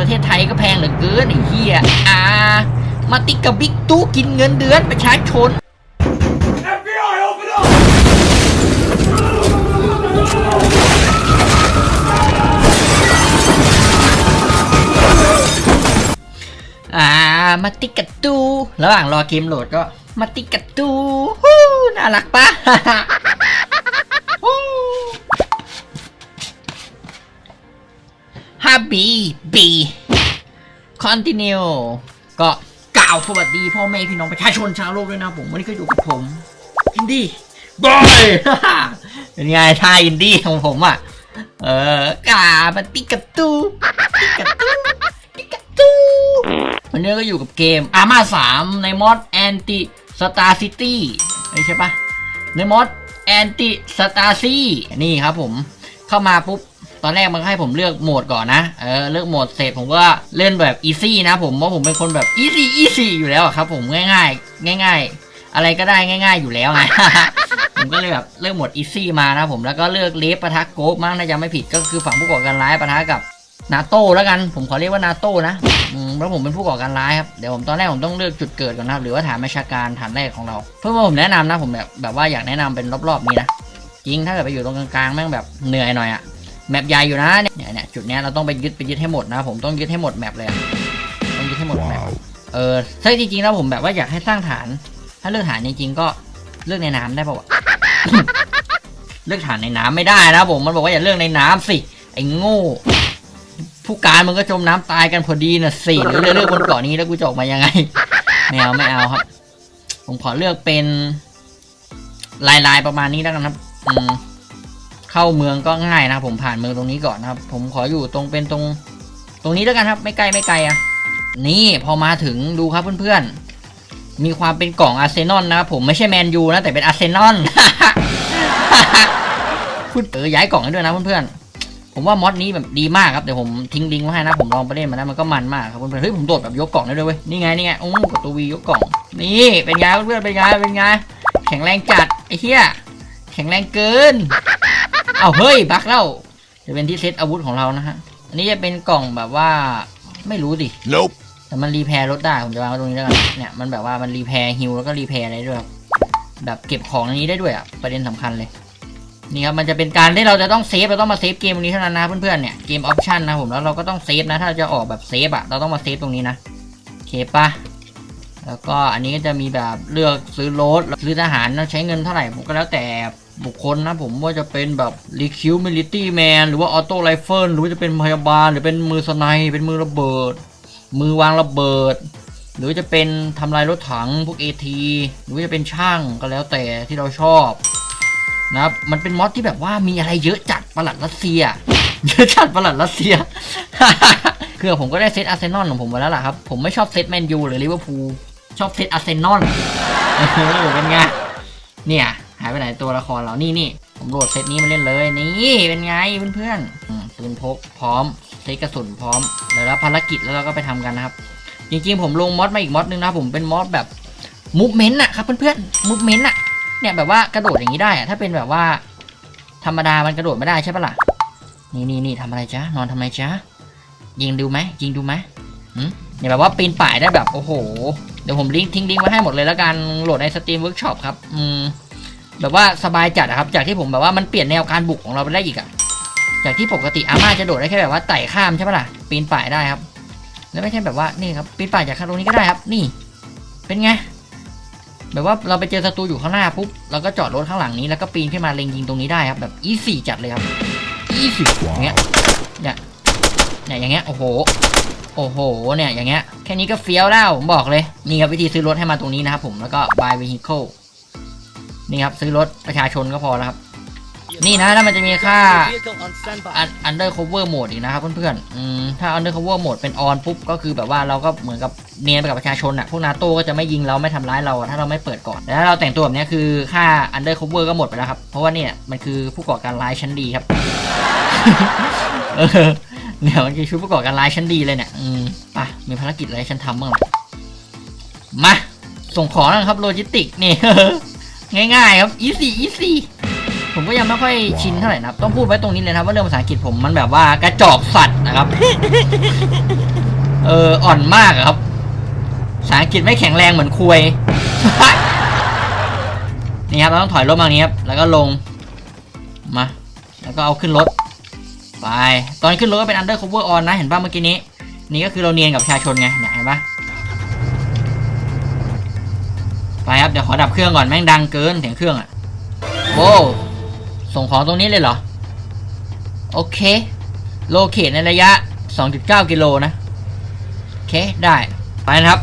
ประเทศไทยก็แพงเหลือเกินไอ้เหี้ยอ่า มาติกกับบิ๊กตู้กินเงินเดือนประชาชน FBI, open up! อ่า มาติกกับตู้ระหว่างรอเกมโหลดก็มาติกกับตู้ฮู้น่ารักปะ ฮับบีบีคอนติเนียก็กล่าวสวัสดีพ่อแม่พี่น้องประชาชนชาวโลกด้วยนะผมวันนี้ก็อยู่กับผมอินดี้บอยเป็นไงท่าอินดี้ของผมอะ เออกามาติกกับตู้ติกกับตู้ติกกับตู้วันนี้ก็อยู่กับเกมอาม่าสามในมอดแอนติสตาร์ซิตี้ใช่ปะในมอดแอนติสตาร์ซี่นี่ครับผม เข้ามาปุ๊บ ตอนแรกมันให้ผมเลือกโหมดก่อนนะ เออ เลือกโหมดเสร็จผมก็เล่นแบบอีซี่นะผม เพราะผมเป็นคนแบบอีซี่อีซี่อยู่แล้วครับ ผมง่ายๆ ง่าย ๆ อะไรก็ได้ง่าย ๆ อยู่แล้วไงผมก็เลยแบบเลือกโหมดอีซี่มานะผม แล้วก็เลือกเลฟปะทะโกบมั้งถ้าจำไม่ผิด ก็คือฝั่งผู้ก่อการร้ายปะทะกับนาโต้แล้วกัน ผมขอเรียกว่านาโต้นะแล้วผมเป็นผู้ก่อการร้ายครับ เดี๋ยวผมตอนแรกผมต้องเลือกจุดเกิดก่อนนะครับ หรือว่าฐานบัญชาการฐานแรกของเรา เพื่อว่าผมแนะนำนะผมแบบแบบว่าอยากแนะนำเป็นรอบๆนี้นะ จริงถ้าเกิดไปอยู่ตรงกลางๆแม่งแบบเหนื่อยหน่อยอะ แมปใหญ่อยู่นะเนี่ยเนี่ยจุดเนี้ยเราต้องไปยึดไปยึดให้หมดนะผมต้องยึดให้หมดแมปเลยอะต้องยึดให้หมดแมปเออใช่จริงๆแล้วผมแบบว่าอยากให้สร้างฐาน ถ้าเลือกฐานจริงๆก็เลือกในน้ำได้ป่าวะเลือกฐานในน้ำไม่ได้นะผมมันบอกว่าอย่าเลือกในน้ำสิไอ้โง่ผู้การมันก็จมน้ำตายกันพอดีนะสิหรือเลือกบนเกาะนี้แล้วกูจะออกมายังไงไม่เอาไม่เอาครับ ผมขอเลือกเป็นลายลายๆประมาณนี้แล้วกันครับ อืม เข้าเมืองก็ง่ายนะผมผ่านเมืองตรงนี้ก่อนนะครับ ผมขออยู่ตรงเป็นตรง ตรงนี้แล้วกันครับ ไม่ไกลไม่ไกลอะนี่พอมาถึงดูครับเพื่อนๆ มีความเป็นกล่องอาร์เซนอลนะครับผมไม่ใช่แมนยูนะ แต่เป็นอาร์เซนอลพูดเออย้ายกล่องให้ด้วยนะเพื่อนๆ ผมว่ามอดนี้แบบดีมากครับเดี๋ยวผมทิ้งลิงก์ไว้ให้นะผมลองไปเล่นมาแล้วมันก็มันมากครับเพื่อนๆเฮ้ยผมโดดแบบยกกล่องได้ด้วยเว้ยนี่ไงนี่ไงโอ้กดตัววียกกล่องนี่เป็นไงเพื่อนๆเป็นไงเป็นไงแข็งแรงจัดไอ้เหี้ยแข็งแรงเกิน เอาเฮ้ยบักแล้วจะเป็นที่เซตอาวุธของเรานะฮะ อันนี้จะเป็นกล่องแบบว่าไม่รู้ดิ Nope. แต่มันรีแพร์รถได้ ผมจะวางไว้ตรงนี้แล้วกัน เนี่ย มันแบบว่ามันรีแพร์ฮิลแล้วก็รีแพร์อะไรด้วยครับแบบเก็บของในนี้ได้ด้วยอะ ประเด็นสำคัญเลย นี่ครับ มันจะเป็นการที่เราจะต้องเซฟ เราต้องมาเซฟเกมตรงนี้เท่านั้นนะเพื่อนๆ เนี่ย เกมออปชันนะผม แล้วเราก็ต้องเซฟนะ ถ้าจะออกแบบเซฟอะ เราต้องมาเซฟตรงนี้นะ โอเคปะ แล้วก็อันนี้ก็จะมีแบบเลือกซื้อรถซื้อทหารนะใช้เงินเท่าไหร่ผมก็แล้วแต่บุคคลนะผมว่าจะเป็นแบบรีคิวมิลิตี้แมนหรือว่าออโต้ไรเฟิลหรือจะเป็นพยาบาล หรือเป็นมือสไนเป็นมือระเบิด มือวางระเบิด หรือจะเป็นทำลายรถถังพวก AT หรือจะเป็นช่างก็แล้วแต่ที่เราชอบนะครับมันเป็นมอดที่แบบว่ามีอะไรเยอะจัดประหลัดรัสเซียเยอะจัดประหลัดรัสเซียคือผมก็ได้เซตอาร์เซนอลของผมมาแล้วล่ะครับ ผมไม่ชอบเซตแมนยูหรือลิเวอร์พูล ชอบเซตอาร์เซนอลเออเป็นไง เนี่ย หายไปไหนตัวละครเรานี่นี่ผมโหลดเซตนี้มาเล่นเลย นี่เป็นไงเพื่อนๆอืมปืนพกพร้อมเซตกระสุนพร้อมเดี๋ยวรับภารกิจแล้วเราก็ไปทำกันนะครับ จริงๆผมลงมอดมาอีกมอดนึงนะผมเป็นมอดแบบมูฟเมนต์อะครับเพื่อนๆมูฟเมนต์อะเนี่ยแบบว่ากระโดดอย่างนี้ได้อะถ้าเป็นแบบว่า ธรรมดามันกระโดดไม่ได้ใช่ปะล่ะนี่นี่นี่ทำอะไรจ๊ะนอนทำไมจ๊ะยิงดูไหมยิงดูไหมหืม เนี่ยแบบว่าปีนป่ายได้แบบโอ้โห เดี๋ยวผมลิงก์ทิ้งลิงก์ไว้ให้หมดเลยแล้วกันโหลดในสตรีมเวิร์กช็อปครับ อืม แบบว่าสบายจัดครับ จากที่ผมแบบว่ามันเปลี่ยนแนวการบุกของเราไปได้อีกอะจากที่ปกติอาม่าจะโดดได้แค่แบบว่าไต่ข้ามใช่ปะล่ะ ปีนป่ายได้ครับ แล้วไม่ใช่แบบว่านี่ครับปีนป่ายจากข้างตรงนี้ก็ได้ครับ นี่ เป็นไง แบบว่าเราไปเจอศัตรูอยู่ข้างหน้าปุ๊บเราก็จอดรถข้างหลังนี้แล้วก็ปีนขึ้นมาเล็งยิงตรงนี้ได้ครับ แบบอีสี่จัดเลยครับอีสี่อย่างเงี้ยเนี่ยเนี่ยอย่างเงี้ยโอ้โห โอ้โห เนี่ย อย่างเงี้ย แค่นี้ก็เฟี้ยวแล้ว ผมบอกเลย นี่ครับวิธีซื้อรถให้มาตรงนี้นะครับผม แล้วก็ buy vehicle นี่ครับ ซื้อรถประชาชนก็พอแล้วครับ นี่นะ แล้วมันจะมีค่า undercover mode อีกนะครับเพื่อนๆถ้า undercover mode เป็น on ปุ๊บ ก็คือแบบว่าเราก็เหมือนกับเนียนไปกับประชาชนอะพวกนาโต้ก็จะไม่ยิงเราไม่ทำร้ายเราถ้าเราไม่เปิดก่อนแต่ถ้าเราแต่งตัวแบบนี้คือค่า undercover ก็หมดไปแล้วครับ เพราะว่าเนี่ยมันคือผู้ก่อการร้ายชั้นดีครับ เนี่ยมันคือชุดผู้ก่อการร้ายชั้นดีเลยเนี่ย อืมป่ะ มีภารกิจอะไรให้ฉันทำบ้างมา ส่งของนะครับโลจิสติกนี่ ง่ายๆครับ easy easy ผมก็ยังไม่ค่อยชินเท่าไหร่นะครับ ต้องพูดไว้ตรงนี้เลยนะครับว่าเรื่องภาษาอังกฤษผมมันแบบว่ากระจอกสัตว์นะครับ เอออ่อนมากครับภาษาอังกฤษไม่แข็งแรงเหมือนคุยนี่ครับเราต้องถอยรถมานี้ครับ แล้วก็ลงมา แล้วก็เอาขึ้นรถ ไป ตอนขึ้นรถก็เป็น undercover on นะเห็นป่ะเมื่อกี้นี้ นี่ก็คือเราเนียนกับประชาชนไงเนี่ยเห็นป่ะไปครับเดี๋ยวขอดับเครื่องก่อนแม่งดังเกินเสียงเครื่องอะโว้ส่งของตรงนี้เลยเหรอ โอเค โลเคตในระยะ 2.9 กิโลนะ โอเค ได้ ไปนะครับ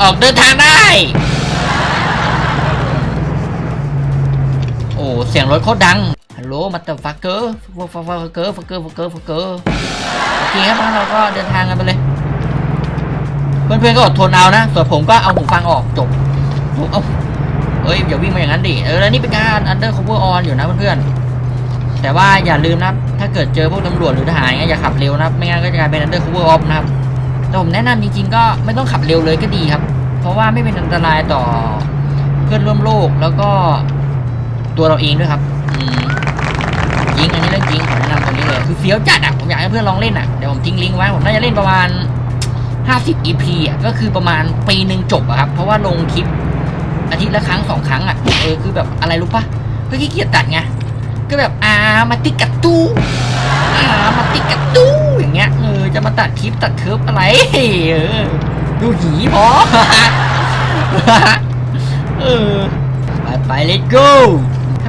ออกเดินทางได้ โอ้ เสียงรถโคตรดัง โลมาเตอร์ฟักเกอร์ฟักเกอร์ฟักเกอร์ฟักเกอร์ฟักเกอร์โอเคครับเราก็เดินทางกันไปเลย เพื่อนๆก็อดทนเอานะ ส่วนผมก็เอาหูฟังออกจบผมเอาเอ้ยอย่าวิ่งมาอย่างนั้นดิเออแล้วนี่เป็นการ undercover on ออนอยู่นะเพื่อนๆแต่ว่าอย่าลืมนะถ้าเกิดเจอพวกตำรวจหรือทหารเงี้ยอย่าขับเร็วนะไม่งั้นก็จะกลายเป็น undercover off นะครับแต่ผมแนะนำจริง ๆ ก็ไม่ต้องขับเร็วเลยก็ดีครับ เพราะว่าไม่เป็นอันตรายต่อเพื่อนร่วมโลกแล้วก็ตัวเราเองด้วยครับ อืม ริง อันนี้เรื่องจริงขอแนะนำตรงนี้เลยคือเฟี้ยวจัดอะผมอยากให้เพื่อนลองเล่นอะเดี๋ยวผมทิ้งลิงก์ไว้ผมน่าจะเล่นประมาณ 50 EP อะก็คือประมาณปีหนึ่งจบอะครับเพราะว่าลงคลิปอาทิตย์ละครั้งสองครั้งอะเออคือแบบอะไรรู้ปะก็ขี้เกียจตัดไงก็แบบอามาติกกัดตู้อามาติกกัดตู้อย่างเงี้ยเออจะมาตัดคลิปตัดเคิร์ฟอะไรเออดูหีพอเออไปไป let's go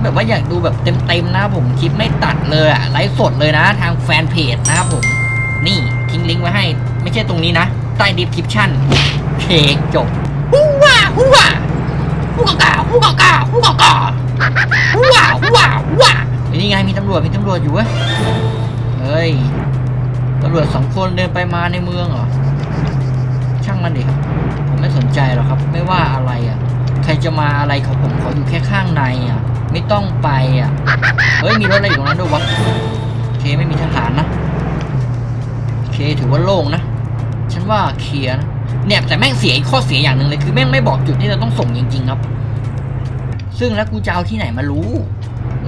แบบว่าอยากดูแบบเต็มๆนะผมคลิปไม่ตัดเลยอะไลฟ์สดเลยนะ ทางแฟนเพจนะครับผม นี่ทิ้งลิงก์ไว้ให้ ไม่ใช่ตรงนี้นะ ใต้ดีสคริปชั่นเคจบฮู้ว่าฮู้ว่าฮู้ก่าฮู้ก่าฮู้ก่าฮู้ว่าฮู้ว่าฮู้ว่านี่ไงมีตำรวจมีตำรวจอยู่เว้ยเฮ้ยตำรวจสองคนเดินไปมาในเมืองเหรอช่างมันดิครับผมไม่สนใจหรอกครับ ไม่ว่าอะไรอะ ใครจะมาอะไรของผมขออยู่แค่ข้างในอะ ไม่ต้องไปอะ เฮ้ย มีรถอะไรอยู่ตรงนั้นด้วยวะ โอเคไม่มีทหารนะ โอเคถือว่าโล่งนะ ฉันว่าเคลียร์นะเนี่ยแต่แม่งเสียข้อเสียอย่างหนึ่งเลยคือแม่งไม่บอกจุดที่เราต้องส่งจริง ๆ ครับ ซึ่งแล้วกูจะเอาที่ไหนมารู้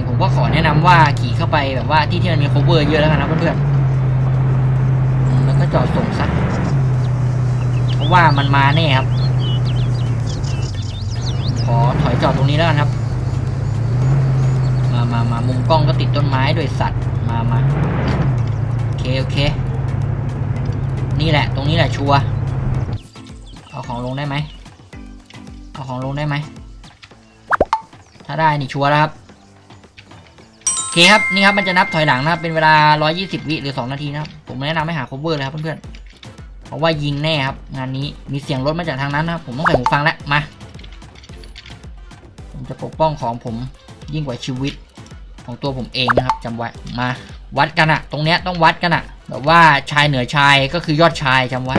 ผมก็ขอแนะนำว่าขี่เข้าไปแบบว่าที่ที่มันมี cover เยอะแล้วกันนะเพื่อนๆแล้วก็จอดส่งซะเพราะว่ามันมาแน่ครับ ขอถอยจอดตรงนี้แล้วกันครับ มามามามุมกล้องก็ติดต้นไม้ด้วยสัตว์ มามาโอเค โอเค นี่แหละ ตรงนี้แหละชัวร์เอาของลงได้ไหม เอาของลงได้ไหม ถ้าได้นี่ชัวร์แล้วครับโอเคครับ นี่ครับมันจะนับถอยหลังนะครับ เป็นเวลา 120 วิหรือ 2 นาทีนะครับ ผมแนะนำให้หา cover เลยครับเพื่อนๆ เพราะว่ายิงแน่ครับ งานนี้ มีเสียงรถมาจากทางนั้นนะครับ ผมต้องใส่หูฟังแล้ว มา ผมจะปกป้องของผมยิ่งกว่าชีวิต ของตัวผมเองนะครับจำไว้มาวัดกันอะตรงเนี้ยต้องวัดกันอะแบบว่าชายเหนือชายก็คือยอดชายจำไว้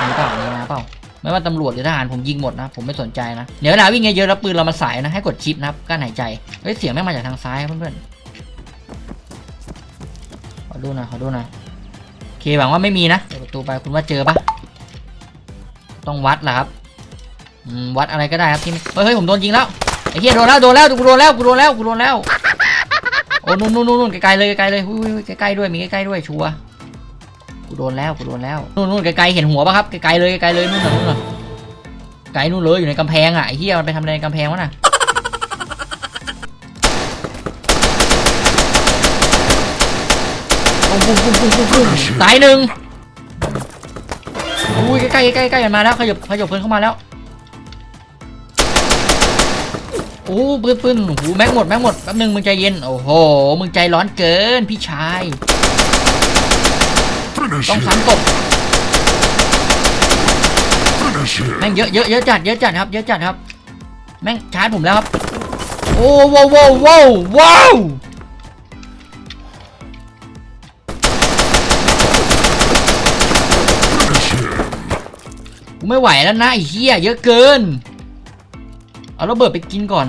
มีเปล่ามีนะเปล่าไม่ว่าตำรวจหรือทหารผมยิงหมดนะผมไม่สนใจนะเดี๋ยวเวลาวิ่งเยอะๆแล้วปืนเรามาสายนะให้กดชิปนะครับกั้นหายใจเฮ้ยเสียงไม่งมาจากทางซ้ายเพื่อนๆขอดูหน่อยขอดูหน่อยโอเคหวังว่าไม่มีนะเปิดประตูไปคุณว่าเจอปะต้องวัดแหละครับวัดอะไรก็ได้ครับที่เฮ้ยเฮ้ยผมโดนยิงแล้วไอ้เหี้ยโดนแล้วโดนแล้วกูโดนแล้วกูโดนแล้วกูโดนแล้ว อ้นู่นนู่นนู่นนู่นไกลๆเลยไกลๆเลยอุ้ยอุ้ยใกล้ๆด้วยมีใกล้ๆด้วยชัวร์กูโดนแล้วกูโดนแล้วนู่นนู่นไกลๆเห็นหัวปะครับไกลๆเลยไกลๆเลยนู่นน่ะนู่นน่ะไกลนู่นเลยอยู่ในกำแพงอะไอ้เหี้ยมันไปทำอะไรในกำแพงวะน่ะปุ้งปุ้งปุ้งปุ้งปุ้งปุ้งตายหนึ่งอุ้ยใกล้ๆใกล้ๆใกล้ๆกันมาแล้วขยับขยับเพิ่นเข้ามาแล้ว โอ้ปืนปืนโอ้โหแม็กหมดแม็กหมดแป๊บนึงมึงใจเย็นโอ้โหมึงใจร้อนเกินพี่ชาย Finish ต้อง him. ซ้ำตบ Finish him. แม่งเยอะเยอะเยอะจัดเยอะจัดครับเยอะจัดครับ แม่งชาร์จผมแล้วครับ โอ้ว้าวว้าวว้าวว้าว Finish him. กูไม่ไหวแล้วนะไอ้เหี้ยเยอะเกิน เอาระเบิดไปกินก่อน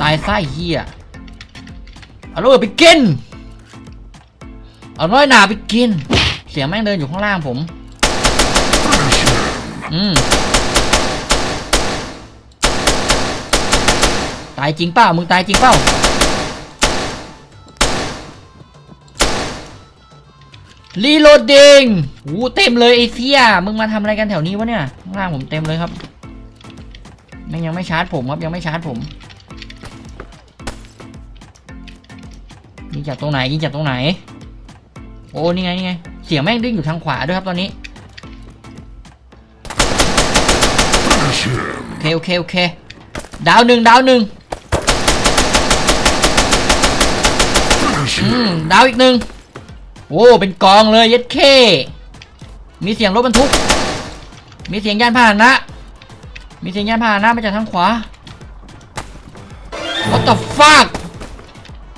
ตายไส้เฮียเอาระเบิดไปกิน เอาน้อยหนาไปกิน เสียงแม่งเดินอยู่ข้างล่างผม อืมตายจริงเปล่า มึงตายจริงเปล่า รีโหลดดิงโอ้เต็มเลยไอเสียมึงมาทำอะไรกันแถวนี้วะเนี่ยข้างล่างผมเต็มเลยครับม่งยังไม่ชาร์จผมครับยังไม่ชาร์จผมยิงจากตรงไหนยิงจากตรงไหน โอ้นี่ไงนี่ไงเสียงแม่งดิ้งอยู่ทางขวาด้วยครับตอนนี้โอเคโอเคโอเคดาวหนึ่งดาวหนึ่งดาวอีกหนึ่ง โอ้เป็นกองเลยเย็ดเค มีเสียงรถบรรทุก มีเสียงยานพาหนะ มีเสียงยานพาหนะมาจากทางขวา What the fuck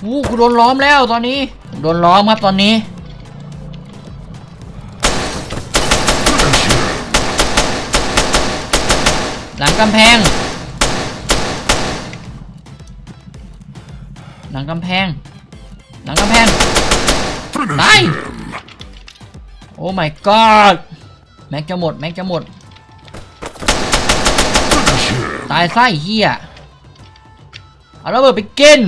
อู้กูโดนล้อมแล้วตอนนี้ โดนล้อมครับตอนนี้ หลังกำแพง หลังกำแพง หลังกำแพง Finish Nein. him. โอ้ my god แม็กจะหมด แม็กจะหมด Finish him. ตายไส้เฮียเอาระเบิดไปกิน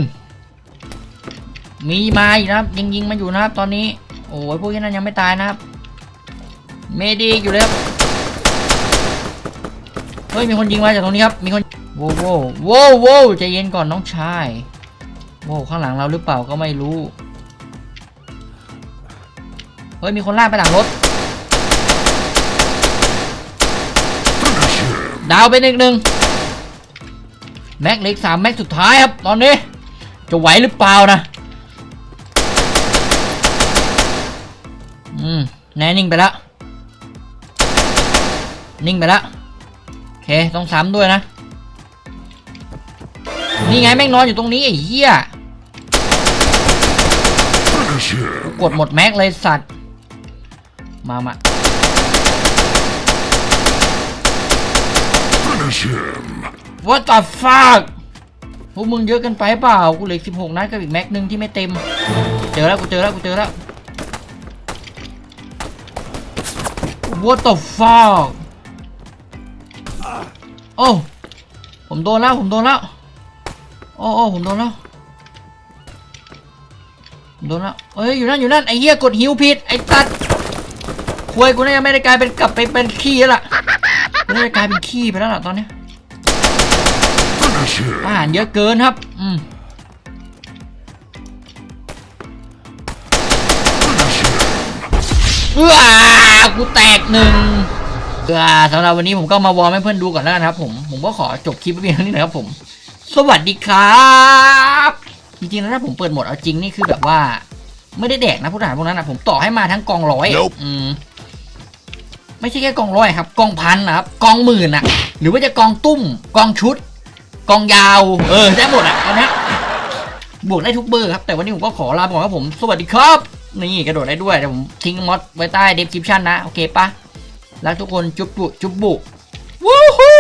มีมาอีกนะครับ ยิงยิงๆมาอยู่นะครับ ตอนนี้ โอ้ยพวกนี้นั้นยังไม่ตายนะครับ เมดีอยู่เลยครับเฮ้ยมีคนยิงมาจากตรงนี้ครับ มีคนโว้วโว้วโว้วโว้วใจเย็นก่อนน้องชายโว้วข้างหลังเราหรือเปล่าก็ไม่รู้ เฮ้ยมีคนลากไปหลังรถ ดาวไปหนึ่งหนึ่งแม็กเล็กสามแม็กสุดท้ายครับ ตอนนี้ จะไหวหรือเปล่านะอืมแน่นิ่งไปแล้วนิ่งไปแล้วโอเคต้องซ้ำด้วยนะ นี่ไงแม่งนอนอยู่ตรงนี้ ไอ้เหี้ยกดหมดแม็กเลยสัตว์ มามา Finish him. What the fuck พวกมึงเยอะเกันไปเปล่า กูเหลือสิบหกนัดกับอีกแม็กหนึ่งที่ไม่เต็ม เจอแล้ว กูเจอแล้ว กูเจอแล้ว What the fuck โอ้ ผมโดนแล้ว ผมโดนแล้ว โอ้โอ้ผมโดนแล้วผมโดนแล้วเอ้ย อยู่นั่น อยู่นั่น ไอ้เหี้ย กดหิวผิด ไอ้ตัด ควยกูน่าจะไม่ได้กลายเป็นกลับไปเป็นขี้แล้วล่ะกูน่าจะกลายเป็นขี้ไปแล้วล่ะตอนเนี้ย Finish him. อาหารเยอะเกินครับ อืม Finish him. เอื้อกูแตกหนึ่งเอื้อสำหรับวันนี้ผมก็มาวอร์มให้เพื่อนดูก่อนแล้วกันครับ ผม ผมก็ขอจบคลิปไว้เพียงเท่านี้นะครับผม สวัสดีครับจริงๆแล้วถ้าผมเปิดโหมดเอาจริงนี่คือแบบว่า ไม่ได้แดกนะผู้ทหารพวกนั้นนะผมต่อให้มาทั้งกองร้อยอะ Nope อืม ไม่ใช่แค่กองร้อยครับกองพันนะครับกองหมื่นอะหรือว่าจะกองตุ้มกองชุด กองยาว เออได้หมดอะตอนนี้บวกได้ทุกเบอร์ครับแต่วันนี้ผมก็ขอลาไปก่อนครับผม สวัสดีครับ นี่กระโดดได้ด้วยแต่ผมทิ้งมอดไว้ใต้เดสคริปชันนะ โอเคปะรักทุกคนจุ๊บบุจุ๊บบุวู้ฮู้